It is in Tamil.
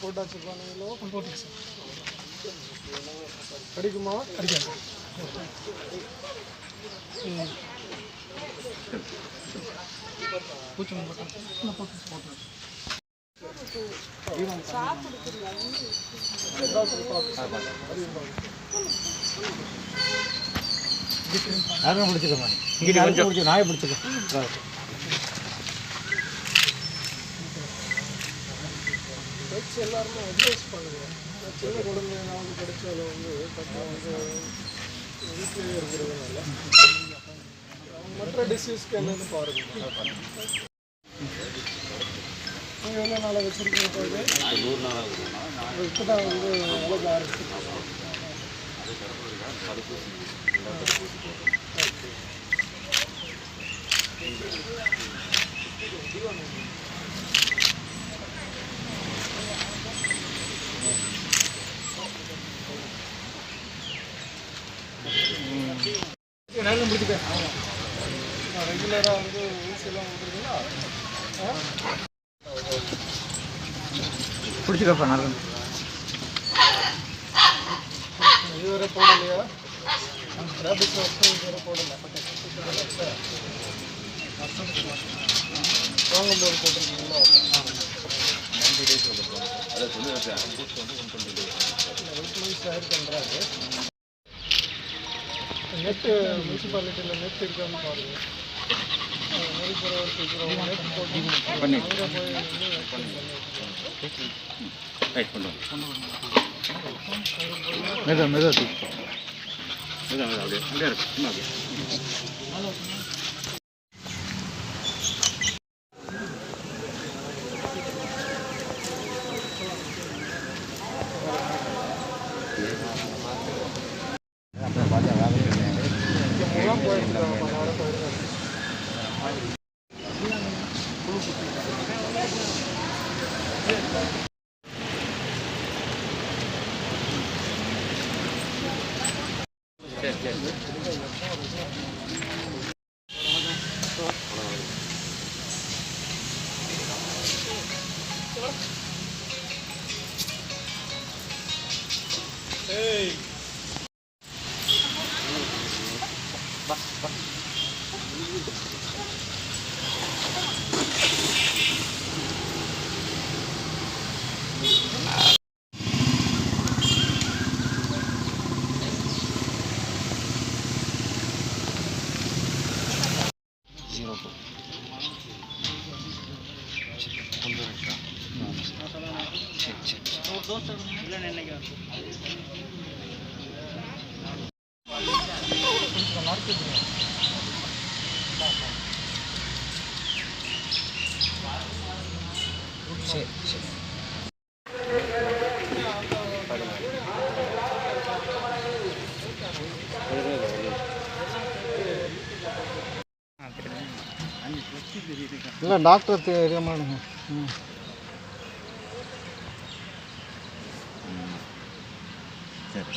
போட்டாச்சு குழந்தைங்களோ அடிக்குமா அடிக்காது பூச்சி யாரும் பிடிச்சிக்கோமா இங்கே பிடிச்சி நாயை பிடிச்சிக்கோ எல்லாருமே அட்வைஸ் பண்ணுங்க சின்ன குழந்தைங்க வந்து கிடைச்சாலும் வந்து டக்குனு வந்து வீட்டிலேயே இருக்கிறதுனால மற்ற டிசீஸ்க்கு என்னன்னு பாருங்க. நீங்கள் எவ்வளோ நாளாக வச்சுருக்கீங்க போது இப்போ தான் வந்து அழகு ஆரம்பிச்சிருக்கீங்க நானும் பிடிச்சிட்டேன் ரெகுலராக வந்து ஊசியெல்லாம் விடுறீங்களா பிடிச்சிக்கப்பா நல்லா இதுவரை போடலையா ரேபிஸ் வருஷம் இதுவரை போடல வாங்கும்போது போட்டிருக்கீங்களா எயிட் மந்த்ஸ் ஆயிருக்குன்றாங்க நெட்டு முனிசிபாலிட்டியில் நெட் இருக்கான்னு பாருங்கள் நெருப்புற ஒரு நெட் போட்டு பண்ணி அங்கே போய் வந்து பண்ணி ரைட் கொண்டு மெதுவா மெதுவா தூக்கி மெதுவா மெதுவா அப்படியே அங்கே இருக்கு சும்மா அப்படியே முகாம் போயிருக்காங்க கொஞ்ச நேரம் சரி சரி ஏய் ஜீரோ டூ சரி சரி ಇಲ್ಲ ಡಾಕ್ಟ್ರ್ ಏರಿಯಾ ಮಾಡಿ ಹ್ಞೂ ಸರಿ